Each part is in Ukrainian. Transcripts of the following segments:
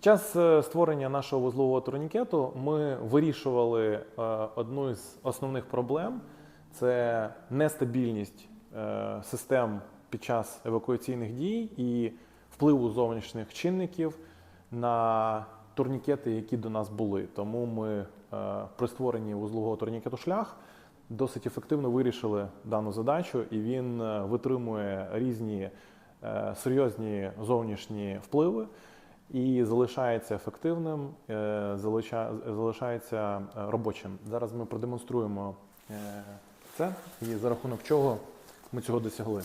Під час е, створення нашого вузлового турнікету ми вирішували е, одну із основних проблем це нестабільність е, систем під час евакуаційних дій і впливу зовнішніх чинників на турнікети, які до нас були. Тому ми при створенні вузлового турнікету шлях досить ефективно вирішили дану задачу, і він витримує різні серйозні зовнішні впливи і залишається ефективним, е, залишається е, робочим. Зараз ми продемонструємо е, це і за рахунок чого ми цього досягли.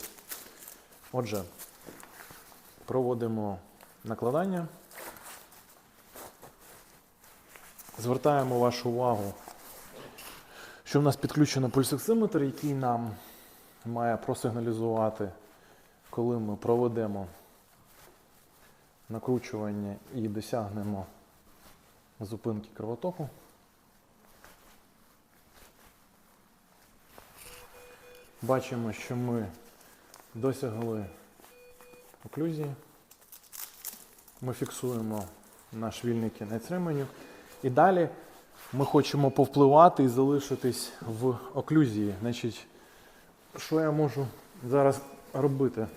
Отже, проводимо накладання. Звертаємо вашу увагу, що в нас підключено пульсоксиметр, який нам має просигналізувати, коли ми проведемо накручування і досягнемо зупинки кровотоку. Бачимо, що ми досягли оклюзії. Ми фіксуємо наш вільний кінець ременю. І далі ми хочемо повпливати і залишитись в оклюзії. Значить, що я можу зараз робити?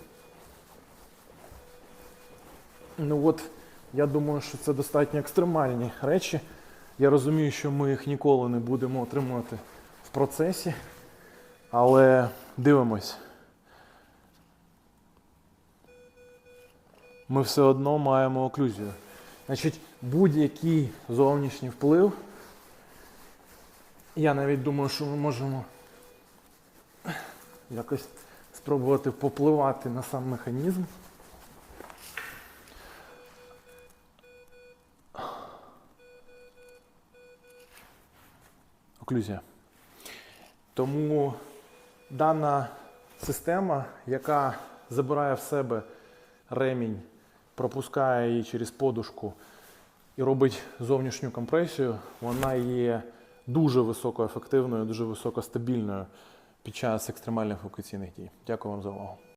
Ну от, я думаю, що це достатньо екстремальні речі. Я розумію, що ми їх ніколи не будемо отримувати в процесі, але дивимось. Ми все одно маємо оклюзію. Значить, будь-який зовнішній вплив. Я навіть думаю, що ми можемо якось спробувати попливати на сам механізм. Оклюзія. Тому дана система, яка забирає в себе ремінь, пропускає її через подушку і робить зовнішню компресію, вона є дуже високоефективною, дуже високостабільною під час екстремальних евакуаційних дій. Дякую вам за увагу.